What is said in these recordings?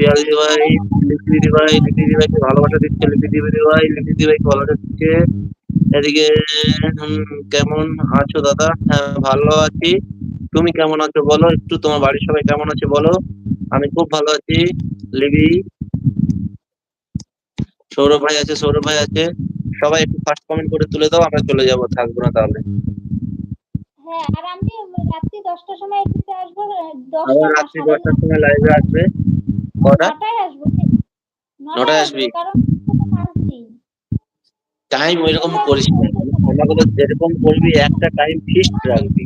পিয়াল ভাই লিপি দিদি ভাই লিপি দিদি ভাইকে ভালোবাসা দিচ্ছে লিপি দিদি ভাই লিপি দিদি ভাইকে ভালোবাসা দিচ্ছে। এদিকে কেমন আছো দাদা? হ্যাঁ ভালো আছি। তুমি কেমন আছো বলো? একটু তোমার বাড়ির সবাই কেমন আছে বলো? আমি খুব ভালো আছি। লিবি সৌরভ ভাই আছে সৌরভ ভাই আছে। সবাই একটু ফার্স্ট কমেন্ট করে তুলে দাও আমরা চলে যাব থাকব না তাহলে। হ্যাঁ আর আমি রাত্রি দশটার সময় আসব রাত্রি দশটার সময় লাইভে আসবে। কটা নটায় আসবি? টাইম ওই করিস না। যেরকম করবি একটা টাইম ফিক্সড রাখবি।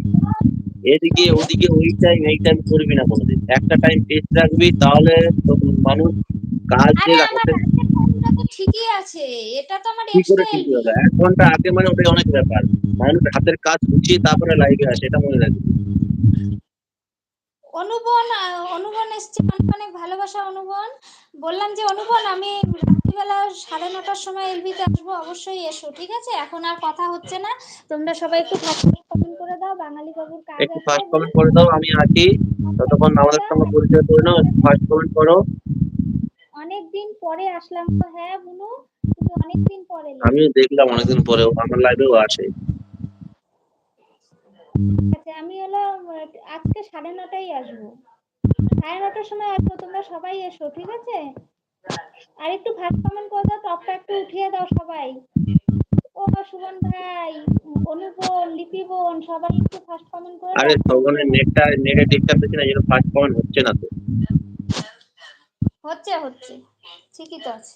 এদিকে ওদিকে ওই টাইম এই টাইম করবি না কোনোদিন। একটা টাইম ফিক্সড রাখবি তাহলে মানুষ কাজ যে রাখতে ঠিকই আছে। এটা তো আমার এক ঘণ্টা আগে মানে ওটাই অনেক ব্যাপার। মানুষ হাতের কাজ গুছিয়ে তারপরে লাইভে আসে এটা মনে রাখবি অনুবন অনুবন এসছে অনেক অনেক ভালোবাসা অনুবন। বললাম যে অনুবন আমি রাত্রিবেলা সাড়ে নটার সময় এলবিতে আসব অবশ্যই এসো ঠিক আছে? এখন আর কথা হচ্ছে না। তোমরা সবাই একটু কমেন্ট করে দাও বাঙালি বাবুর কাজ একটু ফার্স্ট কমেন্ট করে দাও আমি আছি। ততক্ষণ আমাদের সঙ্গে পরিচয় করে নাও ফার্স্ট কমেন্ট করো। অনেকদিন পরে আসলাম তো হ্যাঁ বুনু? কিন্তু অনেকদিন পরে। আমিও দেখলাম অনেকদিন পরেও আমার লাইভেও আসে। আজকে সাড়ে নটায় আসব। সাড়ে নটার সময় আসব তোমরা সবাই এসো ঠিক আছে? আর একটু ফার্স্ট কমেন্ট করে দাও টপটা একটু উঠিয়ে দাও সবাই। ও সুমন ভাই অনুবোন লিপি বোন সবাই একটু ফার্স্ট কমেন্ট করে আরে নেটটা নেটে ডিস্টার্ব হচ্ছে না যেন ফার্স্ট কমেন্ট হচ্ছে না তো। হচ্ছে হচ্ছে ঠিকই তো আছে।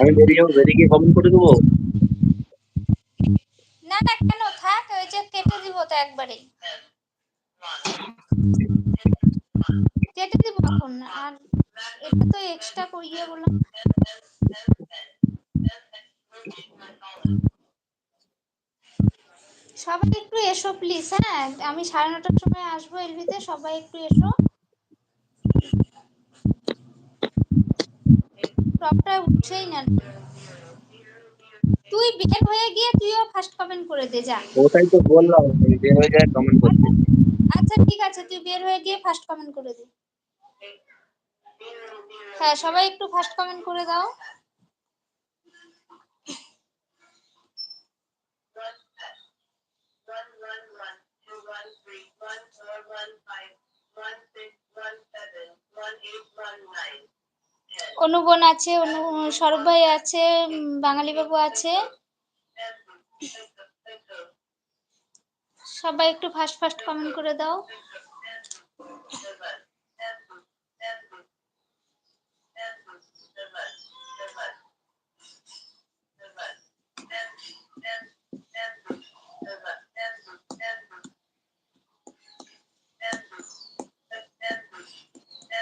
আমি বেরিয়ে বেরিয়ে কমেন্ট করে দেবো? না না, কেন? থাক, ওই যে কেটে দিব তো একবারে কেটে দিব এখন, আর এটা তো এক্সট্রা করিয়ে বললাম। সবাই একটু এসো প্লিজ হ্যাঁ? আমি সাড়ে নটার সময় আসব এলভিতে, সবাই একটু এসো। টপটা উঠছেই না। তুই বের হয়ে গিয়ে তুইও ফার্স্ট কমেন্ট করে দে যা। ওটাই তো বললাম তুই বের হয়ে যায় কমেন্ট করতে আচ্ছা ঠিক আছে তুই বের হয়ে গিয়ে ফার্স্ট কমেন্ট করে দে। হ্যাঁ সবাই একটু ফার্স্ট কমেন্ট করে দাও। অনুবন আছে, অনু ভাই আছে বাঙালি বাবু আছে। সবাই একটু ফাস্ট ফাস্ট কমেন্ট করে দাও।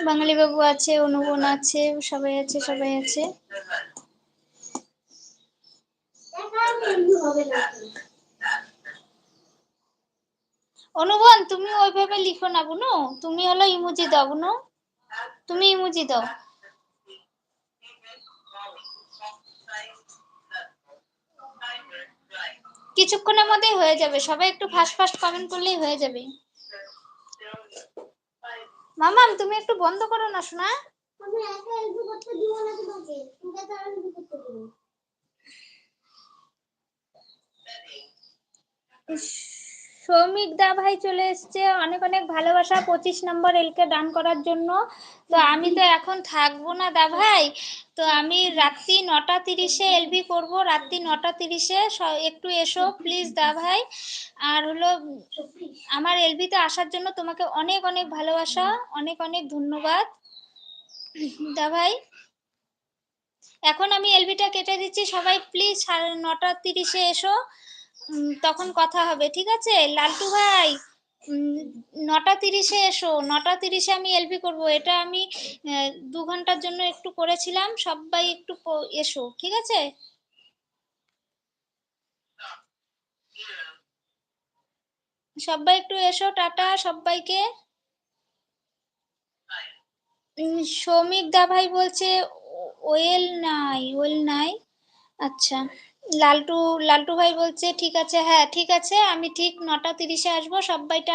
বাঙালি বাবু আছে অনুবন আছে, সবাই আছে সবাই আছে। অনুবন তুমি ওইভাবে লিখো না বুনু। তুমি হলো ইমুজি দাও বুনু। তুমি ইমুজি দাও। কিছুক্ষণের মধ্যেই হয়ে যাবে। সবাই একটু ফাস্ট ফাস্ট কমেন্ট করলেই হয়ে যাবে। মামাম তুমি একটু বন্ধ করো না শোনা আমি একা হেল্প করতে দিব না তোমাকে। তুমি তো হেল্প করতে দিব? সৌমিক দা ভাই চলে এসছে। অনেক অনেক ভালোবাসা। পঁচিশ নম্বর এলকে ডান করার জন্য। তো আমি তো এখন থাকব না দা ভাই। তো আমি রাত্রি নটা তিরিশে এলবি করব। রাত্রি নটা তিরিশে একটু এসো প্লিজ দা ভাই। আর হলো, আমার এলবিতে আসার জন্য তোমাকে অনেক অনেক ভালোবাসা। অনেক অনেক ধন্যবাদ। দা ভাই, এখন আমি এলবিটা কেটে দিচ্ছি। সবাই প্লিজ সাড়ে নটা তিরিশে এসো। তখন কথা হবে, ঠিক আছে? লালটু ভাই নটা তিরিশে এসো, নটা তিরিশে আমি এলবি করব। এটা আমি দু ঘণ্টার জন্য একটু করেছিলাম, সবাই একটু এসো, ঠিক আছে? সবাই একটু এসো, টাটা সবাইকে। সৌমিক দা ভাই বলছে ওয়েল নাই ওয়েল নাই। আচ্ছা। লালটু লালটু ভাই বলছে, ঠিক আছে হ্যাঁ ঠিক আছে, আমি ঠিক নটা তিরিশে আসব সবাইটা